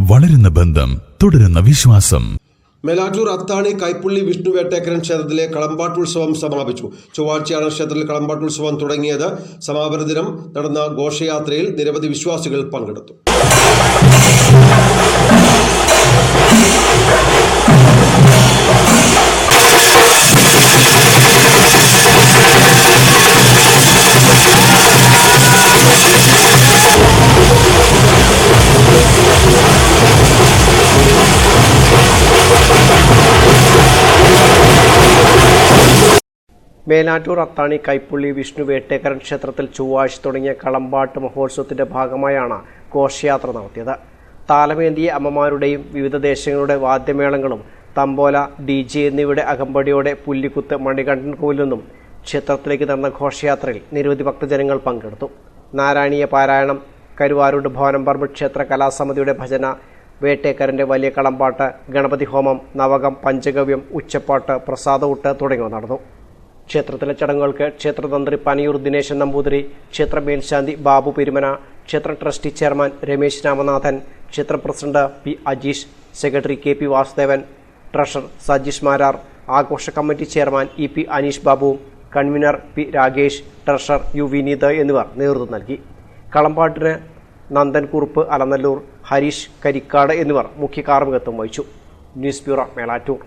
വളരുന്ന ബന്ധം തുടരുന്ന വിശ്വാസം. മേലാറ്റൂർ അത്താണി കൈപ്പുള്ളി വിഷ്ണു വേട്ടേക്കരൻ ക്ഷേത്രത്തിലെ കളമ്പാട്ടുത്സവം സമാപിച്ചു. ചൊവ്വാഴ്ചയാണ് ക്ഷേത്രത്തിൽ കളമ്പാട്ടുത്സവം തുടങ്ങിയത്. സമാപന ദിനം നടന്ന ഘോഷയാത്രയിൽ നിരവധി വിശ്വാസികൾ പങ്കെടുത്തു. മേലാറ്റൂർ അത്താണി കൈപ്പുള്ളി വിഷ്ണു വേട്ടേക്കരൻ ക്ഷേത്രത്തിൽ ചൊവ്വാഴ്ച തുടങ്ങിയ കളമ്പാട്ട് മഹോത്സവത്തിന്റെ ഭാഗമായാണ് ഘോഷയാത്ര നടത്തിയത്. താലമേന്തിയ അമ്മമാരുടെയും വിവിധ ദേശങ്ങളുടെ വാദ്യമേളങ്ങളും തമ്പോല ഡി ജെ എന്നിവയുടെ അകമ്പടിയോടെ പുല്ലിക്കുത്ത് മണികണ്ഠൻ കോവിൽ നിന്നും ക്ഷേത്രത്തിലേക്ക് നടന്ന ഘോഷയാത്രയിൽ നിരവധി ഭക്തജനങ്ങൾ പങ്കെടുത്തു. നാരായണീയ പാരായണം കരുവാരൂട് ഭവനം പറമ്പ് ക്ഷേത്ര കലാസമിതിയുടെ ഭജന വേട്ടേക്കരന്റെ വലിയ കളമ്പാട്ട് ഗണപതി ഹോമം നവകം പഞ്ചഗവ്യം ഉച്ചപ്പാട്ട് പ്രസാദഊട്ട് തുടങ്ങിയവ നടന്നു. ക്ഷേത്രത്തിലെ ചടങ്ങുകൾക്ക് ക്ഷേത്രതന്ത്രി പനിയൂർ ദിനേശൻ നമ്പൂതിരി ക്ഷേത്ര മേൽശാന്തി ബാബു പെരുമന ക്ഷേത്ര ട്രസ്റ്റി ചെയർമാൻ രമേശ് രാമനാഥൻ ക്ഷേത്ര president P Ajeesh secretary K P Vasudevan treasurer Sajeesh Marar ആഘോഷ committee chairman E P Aneesh Babu convener P Rakesh treasurer U Vineeth എന്നിവർ നേതൃത്വം നൽകി. കളമ്പാട്ടിന് നന്ദൻകുറുപ്പ് അലനല്ലൂർ ഹരീഷ് കരിക്കാട് എന്നിവർ മുഖ്യ കാർമ്മികത്വം വഹിച്ചു. News bureau Melattur.